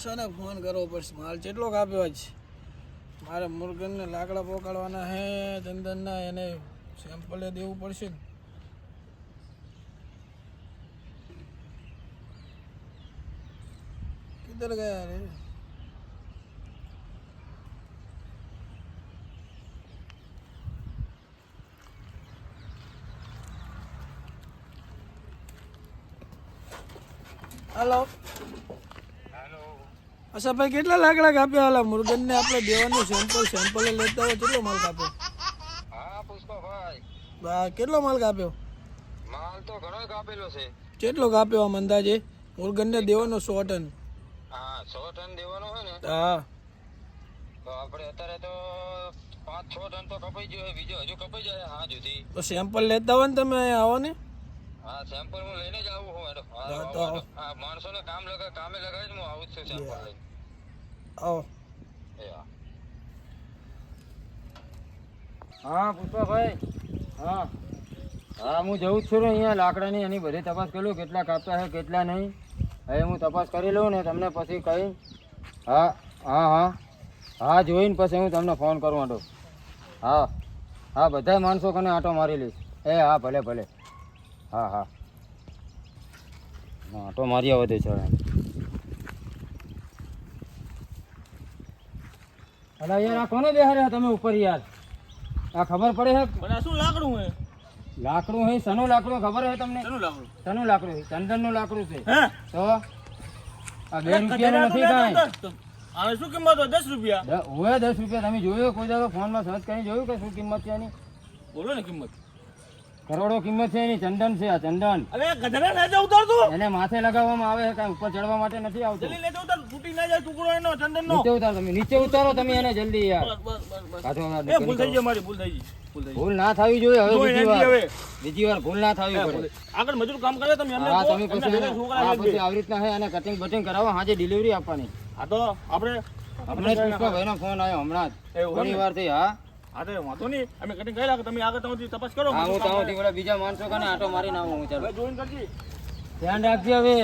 મોસાને phone કરવો પડશે. માલ કેટલો કાપ્યો છે? મારે મુરગનને લાકડા પોકાડવાના હે ચંદનના એને સેમ્પલે દેવું પડશે ને. કિધર ગયા રે. હલો. અચ્છા ભાઈ કેટલા લાકડા કાપ્યા ઓલા મુરગન ને આપણે દેવાનું સેમ્પલ સેમ્પલ લેતા હોય કેટલો માલ કાપ્યો? હા પુષ્પાભાઈ. બા કેટલો માલ કાપ્યો? માલ તો ઘણો કાપેલો છે. કેટલો કાપ્યો આમ અંદાજે? મુરગનને દેવાનો સો ટન. હા સો ટન દેવાનો હોય ને હા. તો આપણે અત્યારે તો પાંચ છ ટન તો કપાઈ ગયો હોય બીજો હજુ કપાઈ જાય હા જુદી. તો સેમ્પલ લેતા હોય ને તમે અહીંયા આવો ને? હા સેમ્પલ હું લઈને જ આવું હું મેડમ. માણસો ને કામ લગા કામે લગાવી હું આવું છું સેમ્પલ લઈને. આવો. હા, પુષ્પાભાઈ. હા. હા, હું જઉં જ છું ને અહીંયા. લાકડાની એની બધી તપાસ કરી કેટલા કાપતા છે કેટલા નહીં. હવે હું તપાસ કરી લઉં ને તમને પછી કહી હા હા હા. હા, જોઈને પછી હું તમને ફોન કરું આટો. હા. હા બધા માણસો કને આટો મારી લઈશ. એ, હા, ભલે ભલે. હા હા. આટો મારી આવો દે છે અલા યાર આ કોને બેહાર્યા તમે ઉપર યાર. આ ખબર પડે છે? પણ આ શું લાકડું હે લાકડું હે સનું લાકડું ખબર હે તમને? શેનું લાકડું? સનું લાકડું હે ચંદનનું લાકડું છે. હે? તો? આ બે રૂપિયાનું નથી કાઈ. હવે શું કિંમત હોય? દસ રૂપિયા. હોય દસ રૂપિયા. તમે જોયો કોઈ દાડો ફોનમાં સર્ચ કરીને જોયું કે શું કિંમત છે એની? બોલો ને કિંમત. કરોડો કિંમત છે એની ચંદન છે આ ચંદન. અરે ગધરા ના જાવ ઉતાર તું? એને માથે લગાવવામાં આવે છે કાઈ ઉપર ચડવા માટે નથી આવતું. જલ્દી લેજો ઉતાર તૂટી ના જાય ટુકડો એનો ચંદન નો નીચે ઉતારો તમે નીચે ઉતારો તમે એને જલ્દી યાર. બસ બસ બસ એ ભૂલ થઈ ગઈ મારી ભૂલ થઈ ગઈ ભૂલ ના થવી જોઈએ હવે બીજી વાર. બીજી વાર ભૂલ ના થવી પડે. આગળ મજૂર કામ કરે તમે એમને હા તમે પછી છોકરા પછી આવી રીતના હે અને કટિંગ બટિંગ કરાવો હાજે ડિલિવરી આપવાની. હા તો આપણે આપણે પુષ્પાભાઈનો ફોન આવ્યો હમણાં જ. ઘણી વાર થઈ હા. હા તો વાંધો નહીં. અમે કટિંગ કરી તમે આગળ તમારી તપાસ કરો. હા હું બીજા માણસો કને આટો મારીને આવું હું ચાલો. જોઈન કરજી. ધ્યાન રાખજે હવે.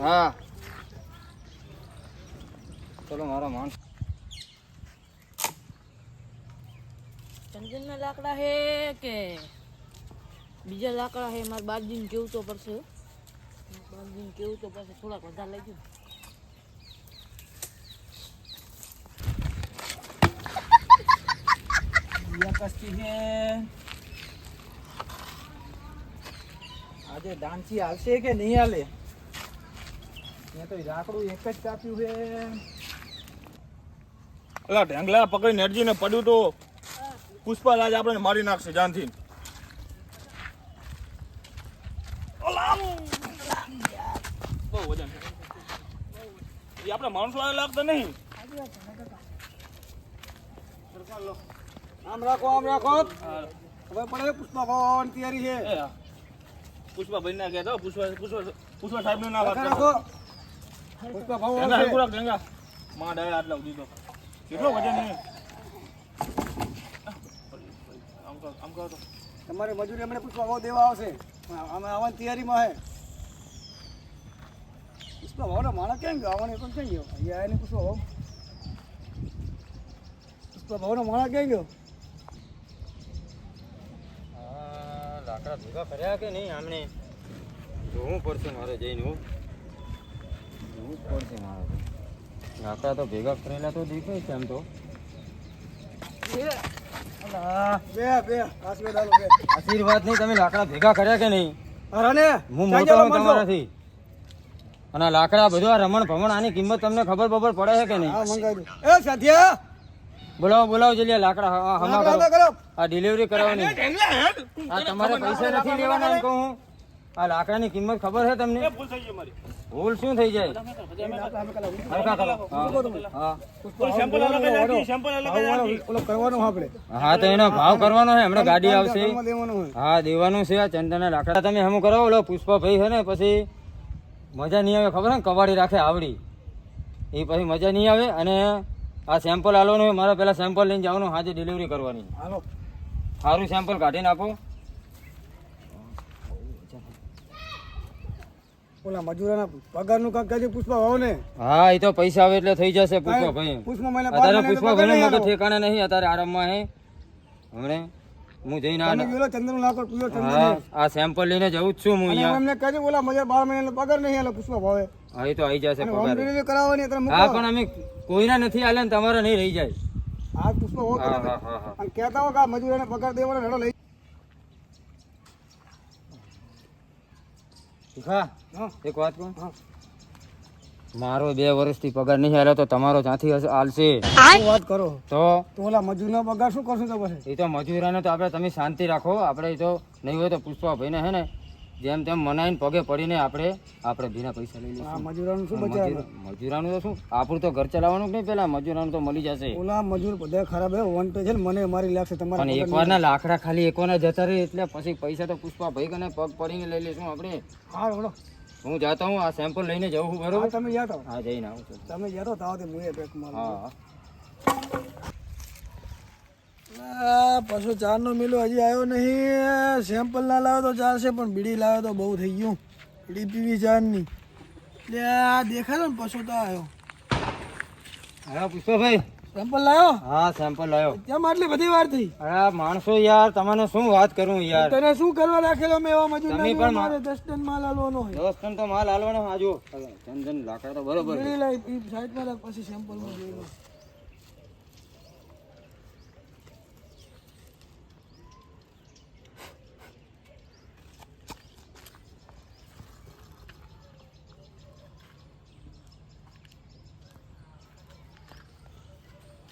હા. ચલો મારો માણસ. ચંદનના લાકડા હે કે બીજા લાકડા હે? મારે બાજરીને કેવું તો પડશે. કેવું તો પડશે? થોડાક વધારે લઈ આજે ડાંચી હાલશે કે નહીં હાલે મેં તો રાખડું એક જ કાપ્યું છે અલા ઢેંગલા પકડી નેટજીને પડ્યું તો પુષ્પા પુષ્પારાજ આપણે મારી નાખશે જાનથી. બહુ વજન છે. આપણે માણસો લાગતો લાગતા નહીં. આમ રાખો આમ રાખો. હવે પડે પુષ્પા ભવાની તૈયારી છે. પુષ્પા ભાઈ ના ગયા તો પુષ્પા પુષ્પા પુષ્પા સાહેબ ના વાત રાખો પુષ્પા ભાવ ઢેંગા આવશે. હરખું માં ડાય આટલા સુધી તો. કેટલો વજન છે? આમ કહો આમ કહો તો. તમારી મજૂરી અમને પુષ્પા ભાવ દેવા આવશે. અમે આવવાની તૈયારીમાં હે. પુષ્પા ભાવના માણસ કેમ ગયો આવવાની પણ ક્યાં ગયો? અહીંયા આવીને પુષ્પા ભાવ પુષ્પા ભાવનો માણસ ક્યાં ગયો? હા ભેગા કર્યા કે નહીં આમને? જોવું પડશે મારે જઈને હો. જોવું પડશે મારે તો. તો ભેગા કરેલા તો દેખાય છે આમ તો. અલા, બે બે. આશીર્વાદ નહીં તમે લાકડા ભેગા કર્યા કે નહીં? હું મોટો હું તમારાથી. અને લાકડા બધું આ રમણ ભમણ આની કિંમત તમને ખબર બબર પડે છે કે નહીં? હા એ સાથિયા બોલાવો બોલાવો જલ્દી લાકડા હા, હમા કરો. આ ડિલિવરી કરાવવાની. આ તમારે પૈસા નથી લેવાના એમ કહું હું. આ લાકડાની કિંમત ખબર છે તમને? ભૂલ થઈ ગઈ મારી. ભૂલ શું થઈ જાય? હા. હા. કોઈ સેમ્પલ અલગ જ રાખી, સેમ્પલ અલગ જ રાખી. ઓલો કરવાનું આપણે. હા તો એનો ભાવ કરવાનો છે હમણાં ગાડી આવશે. હા દેવાનું છે આ ચંદનના લાકડા. તમે હમ કરો ઓલો પુષ્પાભાઈ છે ને પછી મજા નહીં આવે ખબર ને કબાડી રાખે આવડી. એ પછી મજા નહીં આવે અને આ સેમ્પલ આલો હોય મારે પહેલાં સેમ્પલ લઈને જવાનું આજે ડિલિવરી કરવાની. હાલો. સારું સેમ્પલ કાઢીને આપો. ઓલા મજૂરાના પગારનું કામ કાજે પુષ્પા ભાવ ને? હા એ તો પૈસા આવે એટલે થઈ જશે પુષ્પા ભાઈ પુષ્પા મને અત્યારે પુષ્પા ભાઈ મગજ ઠેકાણે નહીં અત્યારે આરામમાં હે. હમણે? હું જઈને આ ગયેલો ચંદ્રનું લાકડ પીયો ચંદ્ર આ સેમ્પલ લઈને જવું જ છું હું અહીંયા. એમને કહેજે ઓલા મજૂર 12 મહિનાનો પગાર નહીં આલે પુષ્પા ભાવે. હા તો આવી જશે પગાર. કરાવવાની હા પણ અમે કોઈના નથી આલે ને તમારે નહીં રહી જાય. આ પુષ્પા હો હા હા હા હા. અને કહેતા હો કે મજૂરોને પગાર દેવાનો રડો લઈ. હા. એક વાત કહું. મારો બે વર્ષથી પગાર નહીં આલ્યો તો તમારો ત્યાંથી આલશે. વાત કરો? તો? ઓલા મજૂરનો પગાર શું કરશું તો પછી? એ તો મજૂરાને તો આપણે તમે શાંતિ રાખો. આપણે તો નહીં હોય તો પુષ્પા ભાઈને હે ને? જેમ તેમ મનાઈને પગે પડીને આપણે આપણે બીના પૈસા લઈ લઈશું. મજૂરાનું શું બચાવ મજૂરાનું તો શું? આપણું તો ઘર ચલાવવાનું નહીં પેલા? મજૂરાનું તો મળી જશે. ઓલા મજૂર બધા ખરાબ હે વન છે ને મને મારી લાગશે તમારે પણ એકવારના લાકડા ખાલી એકવારના જતા રહે એટલે પછી પૈસા તો પુષ્પા ભાઈ કને પગ પડીને લઈ લઈશું આપણે. હા ઓળો હું જાતા હું આ સેમ્પલ લઈને જવું બરોબર? તમે જાતો. હા જઈને આવું તમે જાતો તાવ તે મુએ પેક મારો. હા. ચાર ચારનો મિલો હજી આવ્યો નહીં. સેમ્પલ ના લાવ્યો તો ચાલશે પણ બીડી લાવ્યો તો બહુ થઈ ગયું. બીડી પીવી ચારની એટલે આ દેખાય ને પશુ તો આવ્યો હા પુષ્પાભાઈ સેમ્પલ લાવ્યો હા સેમ્પલ લાવ્યો કેમ આટલી બધી વાર થઈ? અરે માણસો યાર તમને શું વાત કરું યાર? તને શું કરવા રાખેલો મેં એવા મજૂર તમે પણ મારે દસ ટન માલ આલવાનો હોય. દસ ટન તો માલ હાલવાનો હા જો ચંદન લાકડા તો બરોબર લઈ લઈ લાવી સાઈડમાં રાખ પછી સેમ્પલમાં જોઈ લો.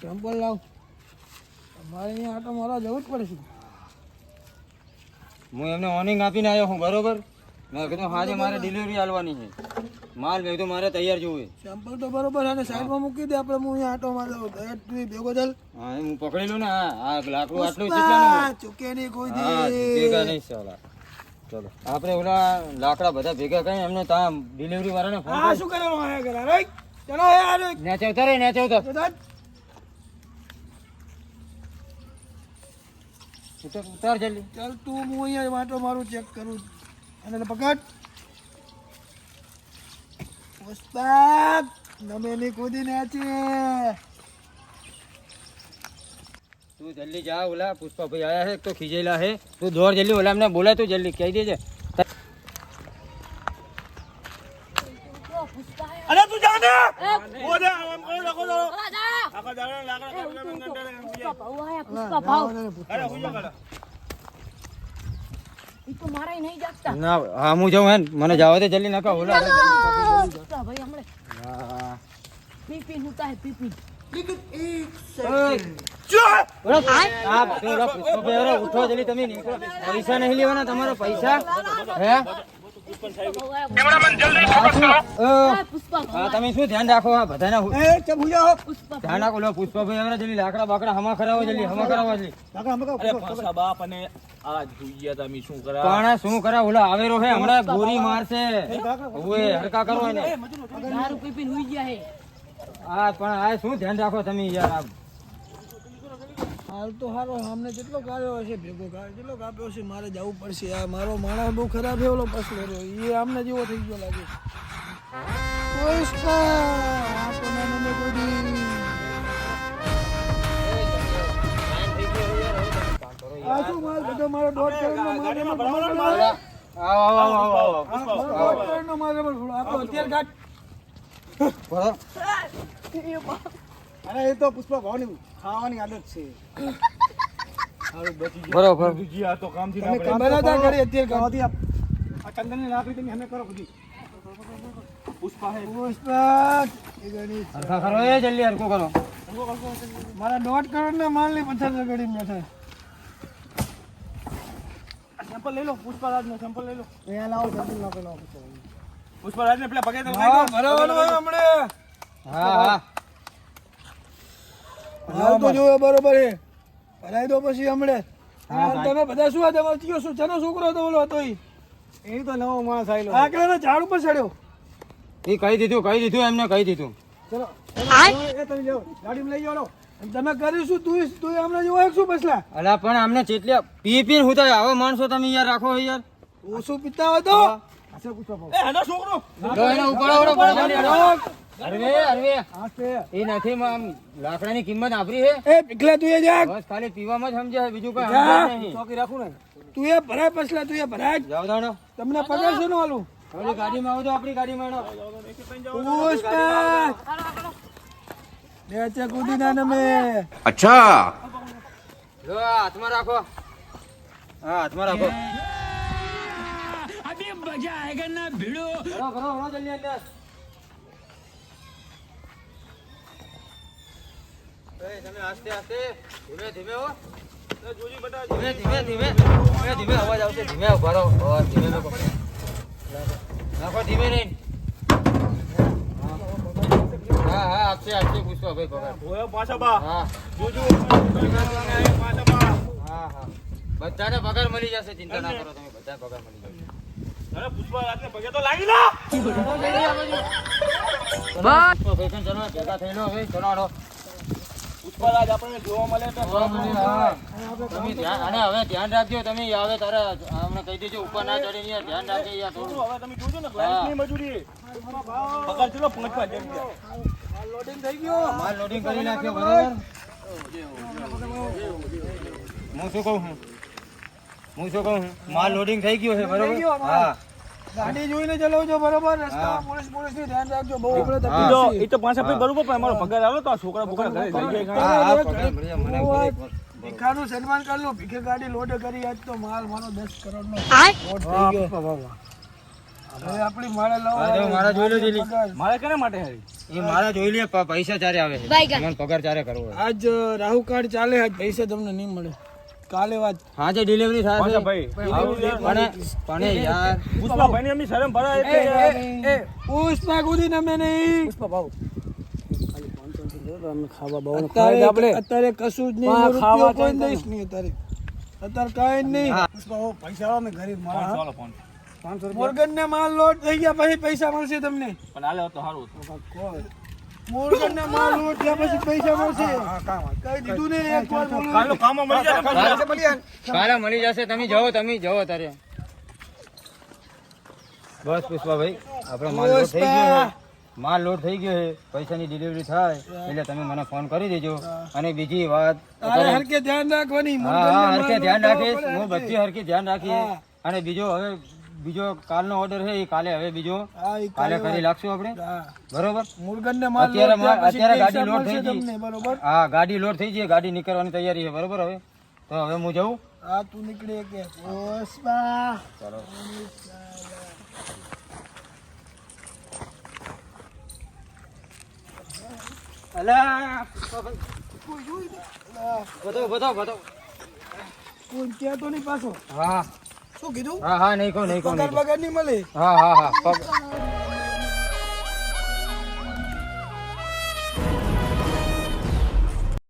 સેમ્પલ લાવ તમારે અહીંયા આટો મારા જવું જ પડશે. હું એમને ઓર્નિંગ આપીને આવ્યો હું બરોબર? મેં કીધું હાજે મારે ડિલિવરી આલવાની છે. માલ મેં કીધું મારે તૈયાર જોવે સેમ્પલ તો બરોબર અને સાઈડમાં મૂકી દે આપણે હું અહીંયા આટો મારો તું ભેગો ચાલ. હા હું પકડી લઉં ને હા આ લાકડું આટલું ચૂકે નહીં કોઈ દે ભેગા નહીં સાલા. ચલો આપણે ઓલા લાકડા બધા ભેગા કરીને એમને ત્યાં ડિલિવરી વાળાને ફોન હા શું કરવાનું આયા કરા રાઈટ ચલો આ નેચે ઉતરે નેચે ઉતાર બધા ઉતાર જલ્દી. ચાલ તું હું અહીંયા વાંટો મારું ચેક કરું અને પકડ. પુષ્પા નમે ની કૂદી નાચી તું જલ્દી જા ઓલા પુષ્પાભાઈ આયા છે તો ખીજેલા છે. તું દોર જલ્દી ઓલા એમને બોલાય તું જલ્દી કહી દેજે અરે તું જા ને પુષ્પા ભાવ આયા પુષ્પા ભાવ ઈ તો મારે નહીં જાગતા ના હા હું જાઉં હે મને જાવ દે જલ્દી નાખો ઓલા ભાઈ હમણે હા. પીપી હુતા હે પીપી ઉઠો જલ્દી તમે નીકળો પૈસા નહીં લેવાના તમારા પૈસા હે તમે શું ધ્યાન રાખો? આ બધાના ધ્યાન રાખો પુષ્પાભાઈ જલ્દી લાકડા બાકડા હમા કરાવો જલ્દી હમા કરાવો જલ્દી. કાકા અમે કહો પાણા શું કરા ઓલા આવેરો હે હમણાં ગોરી મારશે. ઓએ હરકા કરો એને. દારૂ પીપી હુઈ ગયા હે. આ પણ આ શું ધ્યાન રાખો તમે યાર આ હાલ તો હારો અમને કેટલો કાઢ્યો હશે ભેગો કાઢ કેટલો કાપ્યો છે મારે જવું પડશે. આ મારો માણસ બહુ ખરાબ છે ઓલો પસલો રહ્યો એ આમને જેવો થઈ ગયો લાગે મારો દોઢ. આવો આવો આવો આવો મારો આપણો અત્યારે કાઢ. અરે એ તો પુષ્પા ભાવની ખાવાની આદત છે. બરોબર. તમે કામ બનાતા કરી અત્યારે. ખાવાથી આ ચંદનની લાકડી તમે હમે કરો બધી. પુષ્પા એ ગણી. હરખા કરો એ જલ્દી હરખો કરો. મારા દોઢ કરોડના માલની પથ્થર રગડીને બેઠા સેમ્પલ લઈ લો પુષ્પારાજનો સેમ્પલ લઈ લો. અહીંયા લાવો સેમ્પલ લાવો પુષ્પરાજ ને પેલા પગે તો હોય હમણે. હા હા. હાલ તો જોયો બરોબર. એ ભરાઈ દો પછી હમણે. તમે બધા શું હતા તમારો ચિયો શું? ચાનો છોકરો હતો ઓલો હતો એ તો નવો માણસ આવેલો આકડે ઝાડ ઉપર ચડ્યો. એ કહી દીધું કહી દીધું એમને કહી દીધું. ચલો એ તમે જાઓ. ગાડીમાં લઈ જાઓ તમે કરીશું શું? તું તું હમણાં જેવો એક શું બસલા? અલા પણ અમને ચેટલા પી પી હું તો આવા માણસો તમે યાર રાખો યાર. ઓછું પીતા હોય તો? છોકરો. જો. અરવે અરવે. એ નથી આમ લાકડાની કિંમત આપરી હે. એ પીકલા તું એ જા બસ ખાલી પીવામાં જ સમજે બીજું કઈ જા. સમજે નહીં. ચોકી રાખું ને. તું એ ભરાય પછલા તું એ ભરાય જાવ દાડો. તમને પગાર છે ને આલું ઓલી ગાડીમાં આવજો આપણી ગાડીમાં આવો. બે ચે કૂદી ના નમે. જો આ હાથમાં રાખો. હા હાથમાં રાખો. અભી મજા આયેગા ના ભીડો કરો કરો જલ્દી અંદર. તમે આસ્તે આસ્તે ધીમે ધીમે હો. ધીમે ધીમે ધીમે. ધીમે ધીમે અવાજ આવશે. ધીમે ઊભા રહો. અવાજ ધીમે નાખો ધીમે નહીં. હા હા આપશે આપશે. ભાઈ હા હા. હા બધાને પગાર મળી જશે. ચિંતા ના કરો તમે. બધા પગાર મળી જશે. બસ ભાઈ ચલો ભેગા થઈ લો. હવે ચલો. હાલો. જોવા મળે, હા. તમે ધ્યાન- અને હવે ધ્યાન રાખજો તમે હવે તારે હમણાં કહી દેજો ઉપર ના ચડી ધ્યાન રાખજો યાર થોડું હા. લોડિંગ થઈ ગયો માલ લોડિંગ કરી નાખ્યો બરાબર હું શું કહું હું શું કહું માલ લોડિંગ થઈ ગયો છે થઈ ગયો બરોબર. હા ગાડી જોઈને ચલાવજો બરોબર રસ્તા પોલીસ પોલીસની ધ્યાન રાખજો બહુ આપણે. તકલીફ છે. એ તો પાંચ આપણી બરોબર પણ અમારો પગાર આવે તો આ છોકરા બોકરા ઘરે લઈ જાય મને ભીખાનું સન્માન કરી લો ભીખે ગાડી લોડ કરી આજ તો માલ મારો દસ કરોડ નો લોડ થઈ ગયો. હવે આપણી માળે લાવો મારા જોઈ લો જલ્દી. મારે કેના માટે હારી? એ મારા જોઈ લે પૈસા ચારે આવે છે. પગાર ચારે કરવો આજ રાહુ કાર્ડ ચાલે આજ પૈસા તમને નહીં મળે. કાલે વાત. આજે ડિલિવરી થાય છે ભાઈ. પણ પણ યાર. પુષ્પા ભાઈ ની એમની શરમ ભરા એ, એ, એ, પુષ્પા કુદી નમે નહીં. પુષ્પા ભાવ. ખાવા બહુ આપણે. અત્યારે કશું જ નહીં. ખાવા કોઈ દઈશ નહીં અત્યારે. અત્યારે કાંઈ જ નહીં. પુષ્પા પૈસા આવે મેં ગરીબ મારા પાંચસો મોર્ગન ને માલ લોટ થઈ ગયા પછી પૈસા મળશે તમને. પણ હાલે તો સારું મોર્ગન ને માલ લોટ પછી પૈસા મળશે. કઈ દીધું ને એક વાર બોલું. કાલનું કામમાં મળી જાય કાલે- પૈસા. કાલે મળી જશે. તમે જાઓ તમે જાઓ તારે બસ પુષ્પાભાઈ આપણો માલ લોડ થઈ ગયો છે. માલ લોડ થઈ ગયો છે. પૈસાની ડિલિવરી થાય એટલે તમે મને ફોન કરી દેજો. અને બીજી વાત હરકે ધ્યાન રાખવાની હા હરકે ધ્યાન રાખીશ. હું બધી હરકી ધ્યાન રાખીશ. અને બીજો હવે બીજો કાલનો ઓર્ડર છે એ કાલે હવે બીજો. કાલે કરી લાગશું આપણે. બરોબર? મુરગનને માલ અત્યારે અત્યારે ગાડી લોડ થઈ ગઈ. બરોબર? હા ગાડી લોડ થઈ ગઈ ગાડી નીકળવાની તૈયારી છે બરોબર હવે? તો હવે હું જઉં. હા તું નીકળી કે. પુષ્પા ચાલો. અલા. કોઈ જોઈ બતાવ બતાવ બતાવ કોઈ ક્યાં તો નહીં પાછો? હા. શું કીધું? હા હા નહીં કહો નહીં કહો પગાર નહીં બગાર નહીં મળે? હા હા હા